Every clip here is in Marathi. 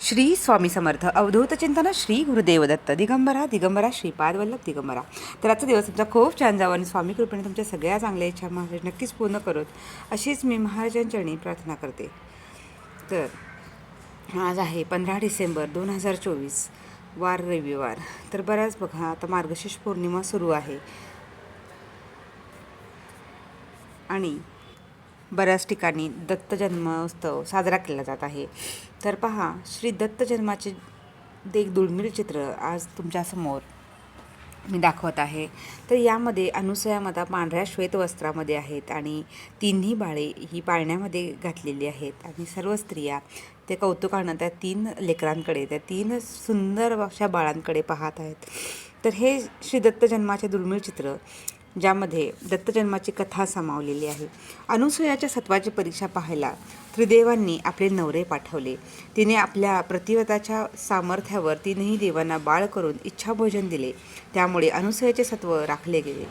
श्री स्वामी समर्थ. अवधूत चिंतन श्री गुरुदेव दत्त. दिगंबरा दिगंबरा श्रीपाद वल्लभ दिगंबरा. तर आजचा दिवस तुमचा खूप छान जावा आणि स्वामी कृपेने तुमच्या सगळ्या चांगल्या इच्छा महाराज नक्कीच पूर्ण करत. अशीच मी महाराजांचरणी प्रार्थना करते. तर आज आहे पंधरा डिसेंबर दोन हजार चोवीस वार रविवार. तर बऱ्याच बघा आता मार्गशीर्ष पौर्णिमा सुरू आहे. आणि बऱ्याच ठिकाणी दत्त जन्मोत्सव साजरा केला जात आहे. तर पहा श्री दत्त जन्माचे एक दुर्मिळ चित्र आज तुमच्यासमोर मी दाखवत आहे. तर यामध्ये अनुसया माता पांढऱ्या श्वेत वस्त्रामध्ये आहेत आणि तिन्ही बाळे ही पाळण्यामध्ये घातलेली आहेत. आणि सर्व स्त्रिया ते कौतुकानं त्या तीन लेकरांकडे त्या तीन सुंदर अशा बाळांकडे पाहत आहेत. तर हे श्री दत्त जन्माचे दुर्मिळ चित्र ज्यामध्ये दत्तजन्माची कथा सामावलेली आहे. अनुसयाच्या सत्वाची परीक्षा पाहायला त्रिदेवांनी आपले नवरे पाठवले. तिने आपल्या प्रतिवताच्या सामर्थ्यावर तीनही देवांना बाळ करून इच्छाभोजन दिले. त्यामुळे अनुसयाचे सत्व राखले गेले.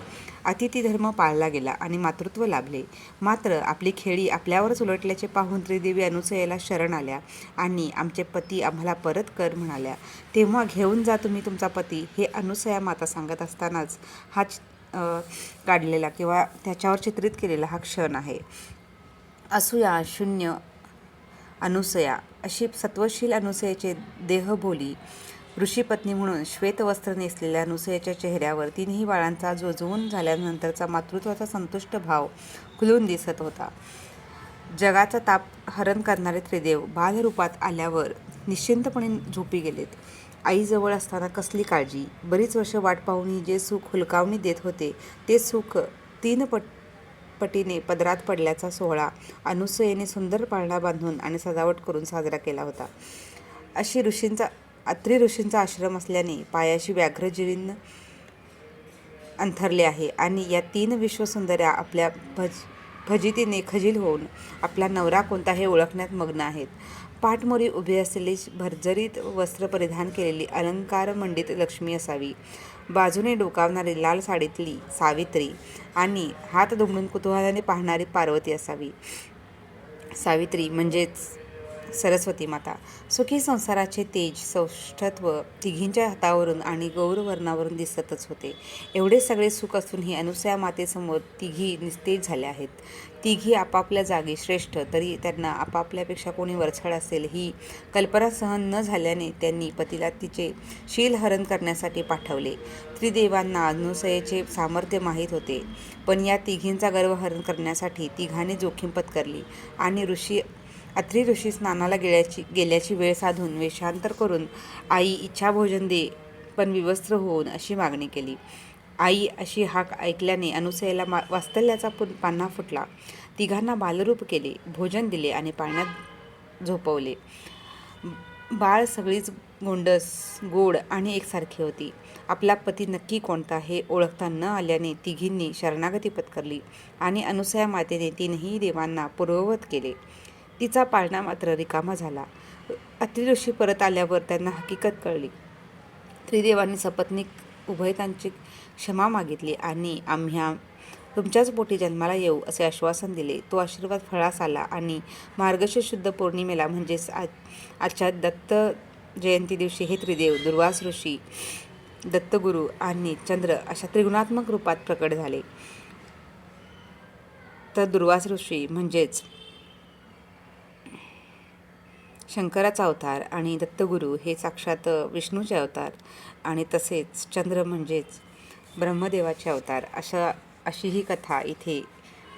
अतिथी धर्म पाळला गेला आणि मातृत्व लाभले. मात्र आपली खेळी आपल्यावरच उलटल्याचे पाहून त्रिदेवी अनुसयाला शरण आल्या आणि आमचे पती आम्हाला परत कर म्हणाल्या तेव्हा घेऊन जा तुम्ही तुमचा पती हे अनुसया माता सांगत असतानाच हा काढलेला किंवा त्याच्यावर चित्रित केलेला हा क्षण आहे. असूया शून्य अनुसया अशी सत्वशील अनुसयाचे देहबोली ऋषीपत्नी म्हणून श्वेतवस्त्र नेसलेल्या अनुसयाच्या चेहऱ्यावर तिन्ही बाळांचा जोजवून झाल्यानंतरचा मातृत्वाचा संतुष्ट भाव खुलून दिसत होता. जगाचा ताप हरण करणारे त्रिदेव बालरूपात आल्यावर निश्चिंतपणे झोपी गेलेत. आईजवळ असताना कसली काळजी? बरीच वर्ष वाट पाहून जे सुख हुलकावणी देत होते ते सुख तीन पट पटीने पदरात पडल्याचा सोहळा अनुसयेने सुंदर पाळणा बांधून आणि सजावट करून साजरा केला होता. अशी ऋषींचा अत्री ऋषींचा आश्रम असल्याने पायाशी व्याघ्रजिरीन अंथरले आहे आणि या तीन विश्वसुंदऱ्या आपल्या भज फजितीने खजील होऊन आपला नवरा कोणता हे ओळखण्यात मग्न आहेत. पाठमोरी उभी असलेली भरजरीत वस्त्र परिधान केलेली अलंकार मंडित लक्ष्मी असावी. बाजूने डोकावणारी लाल साडीतली सावित्री आणि हात दुमडून कुतूहलाने पाहणारी पार्वती असावी. सावित्री म्हणजेच सरस्वती माता. सुखी संसाराचे तेज सौष्ठत्व तिघींच्या हातावरून आणि गौरवर्णावरून दिसतच होते. एवढे सगळे सुख असूनही अनुसया मातेसमोर तिघी निस्तेज झाल्या आहेत. तिघी आपापल्या जागी श्रेष्ठ तरी त्यांना आपापल्यापेक्षा कोणी वरछड असेल ही कल्पना सहन न झाल्याने त्यांनी पतीला तिचे शीलहरण करण्यासाठी पाठवले. त्रिदेवांना अनुसयेचे सामर्थ्य माहीत होते पण या तिघींचा गर्वहरण करण्यासाठी तिघांनी जोखीम पत्करली आणि ऋषी अत्री ऋषी स्नानाला गेल्याची गेल्याची वेळ साधून वेषांतर करून आई इच्छाभोजन दे पण विवस्त्र होऊन अशी मागणी केली. आई अशी हाक ऐकल्याने अनुसयाला मा वास्तल्याचा पुन पान्हा फुटला. तिघांना बालरूप केले भोजन दिले आणि पाण्यात झोपवले. बाळ सगळीच गोंडस गोड आणि एकसारखी होती. आपला पती नक्की कोणता हे ओळखता न आल्याने तिघींनी शरणागती पत्करली आणि अनुसया मातेने तीनही देवांना पूर्ववत केले. तिचा पाळणा मात्र रिकामा झाला. अतिऋषी परत आल्यावर त्यांना हकीकत कळली. त्रिदेवांनी सपत्नीक उभयतांची क्षमा मागितली आणि आम्ह्या तुमच्याच पोटी जन्माला येऊ असे आश्वासन दिले. तो आशीर्वाद फळास आला आणि मार्गशीर्ष शुद्ध पौर्णिमेला म्हणजेच आज आजच्या दत्त जयंती दिवशी हे त्रिदेव दुर्वास ऋषी दत्तगुरू आणि चंद्र अशा त्रिगुणात्मक रूपात प्रकट झाले. तर दुर्वास ऋषी म्हणजेच शंकराचा अवतार आणि दत्तगुरू हे साक्षात विष्णूचे अवतार आणि तसेच चंद्र म्हणजेच ब्रह्मदेवाचे अवतार. अशा अशी ही कथा इथे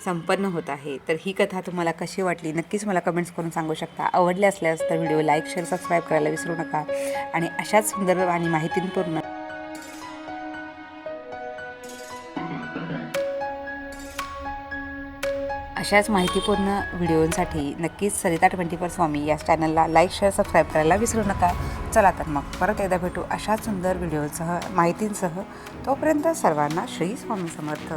संपन्न होत आहे. तर ही कथा तुम्हाला कशी वाटली? नक्कीच मला कमेंट्स करून सांगू शकता. आवडले असल्यास तर व्हिडिओ लाईक शेअर सबस्क्राईब करायला विसरू नका. आणि अशाच सुंदर आणि माहितीपूर्ण अशाच माहितीपूर्ण व्हिडिओंसाठी नक्कीच सरिता ट्वेंटी फोर स्वामी या चॅनलला लाईक शेअर सबस्क्राईब करायला विसरू नका. चला तर मग परत एकदा भेटू अशाच सुंदर व्हिडिओसह माहितींसह. तोपर्यंत सर्वांना श्री स्वामी समर्थ.